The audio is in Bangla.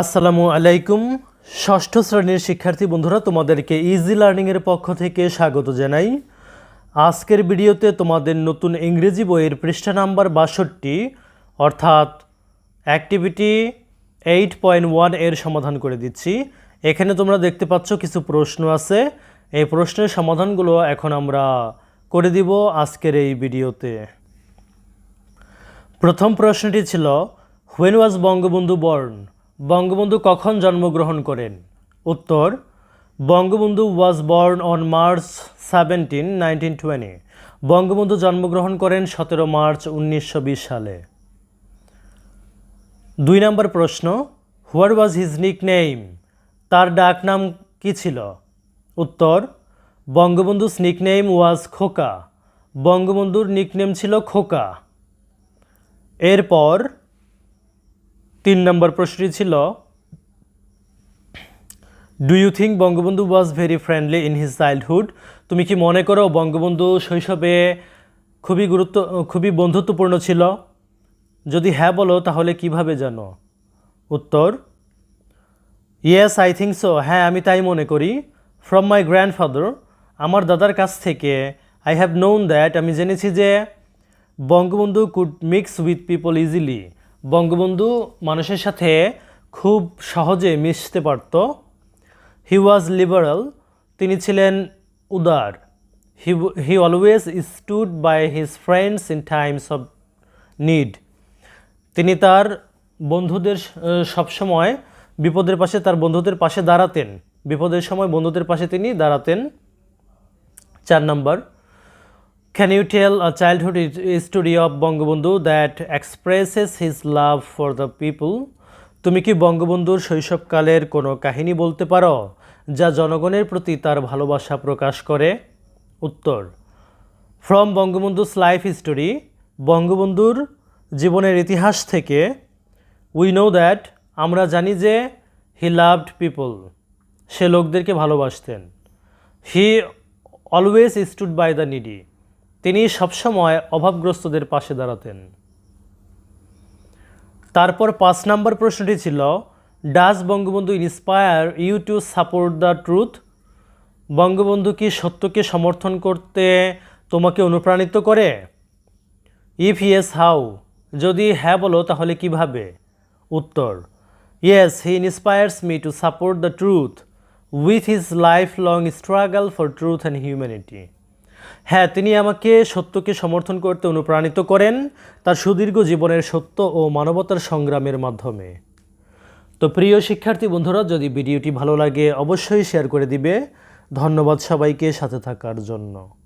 আসসালামু আলাইকুম। ষষ্ঠ শ্রেণির শিক্ষার্থী বন্ধুরা, তোমাদেরকে ইজি লার্নিংয়ের পক্ষ থেকে স্বাগত জানাই। আজকের ভিডিওতে তোমাদের নতুন ইংরেজি বইয়ের পৃষ্ঠা নাম্বার বাষট্টি, অর্থাৎ অ্যাক্টিভিটি এইট পয়েন্ট ওয়ানের সমাধান করে দিচ্ছি। এখানে তোমরা দেখতে পাচ্ছ কিছু প্রশ্ন আছে। এই প্রশ্নের সমাধানগুলো এখন আমরা করে দিব আজকের এই ভিডিওতে। প্রথম প্রশ্নটি ছিল when was Bangabandhu born Bangabandhu কখন জন্মগ্রহণ করেন? উত্তর, Bangabandhu was born on March seventeen nineteen twenty Bangabandhu জন্মগ্রহণ করেন সতেরো মার্চ উনিশশো বিশ সালে। দুই নম্বর প্রশ্ন হোয়ার ওয়াজ হিজ নিক নেইম তার ডাক নাম কী ছিল? উত্তর বঙ্গবন্ধু স্নিক নেইম ওয়াজ খোকা। বঙ্গবন্ধুর নিকনেম ছিল খোকা। এরপর তিন নম্বর প্রশ্নটি ছিল do you think Bangabandhu was very friendly in his childhood তুমি কি মনে করো বঙ্গবন্ধু শৈশবে খুবই গুরুত্ব, খুবই বন্ধুত্বপূর্ণ ছিল? যদি হ্যাঁ বলো তাহলে কীভাবে জানো? উত্তর ইয়েস আই থিঙ্ক সো হ্যাঁ আমি তাই মনে করি। ফ্রম মাই গ্র্যান্ডফাদার আমার দাদার কাছ থেকে আই হ্যাভ নোন দ্যাট আমি জেনেছি যে Bangabandhu could mix with people easily Bangabandhu মানুষের সাথে খুব সহজে মিশতে পারত। হি ওয়াজ লিবারাল তিনি ছিলেন উদার। He he always stood by his friends in times of need তিনি তার বন্ধুদের সবসময় বিপদের পাশে তার বন্ধুদের পাশে দাঁড়াতেন। বিপদের সময় বন্ধুদের পাশে তিনি দাঁড়াতেন। চার নম্বর। Can you tell a childhood story of Bangabandhu that expresses his love for the people তুমি কি বঙ্গবন্ধুর শৈশবকালের কোনো কাহিনী বলতে পারো, যা জনগণের প্রতি তার ভালোবাসা প্রকাশ করে? উত্তর ফ্রম বঙ্গবন্ধুস লাইফ হিস্টোরি বঙ্গবন্ধুর জীবনের ইতিহাস থেকে উই নো দ্যাট আমরা জানি যে হি লাভড পিপল সে লোকদেরকে ভালোবাসতেন। He always stood by the needy তিনি সবসময় অভাবগ্রস্তদের পাশে দাঁড়াতেন। তারপর পাঁচ নম্বর প্রশ্নটি ছিল does Bangabandhu inspire you to support the truth? Bangabandhu কি সত্যকে সমর্থন করতে তোমাকে অনুপ্রাণিত করে? If yes, how? যদি হ্যাঁ বলো, তাহলে কীভাবে? উত্তর, yes, he inspires me to support the truth with his lifelong struggle for truth and humanity. হ্যাঁ তিনি আমাকে সত্যকে সমর্থন করতে অনুপ্রাণিত করেন তার সুদীর্ঘ জীবনের সত্য ও মানবতার সংগ্রামের মাধ্যমে। তো প্রিয় শিক্ষার্থী বন্ধুরা, যদি ভিডিওটি ভালো লাগে, অবশ্যই শেয়ার করে দিবে। ধন্যবাদ সবাইকে সাথে থাকার জন্য।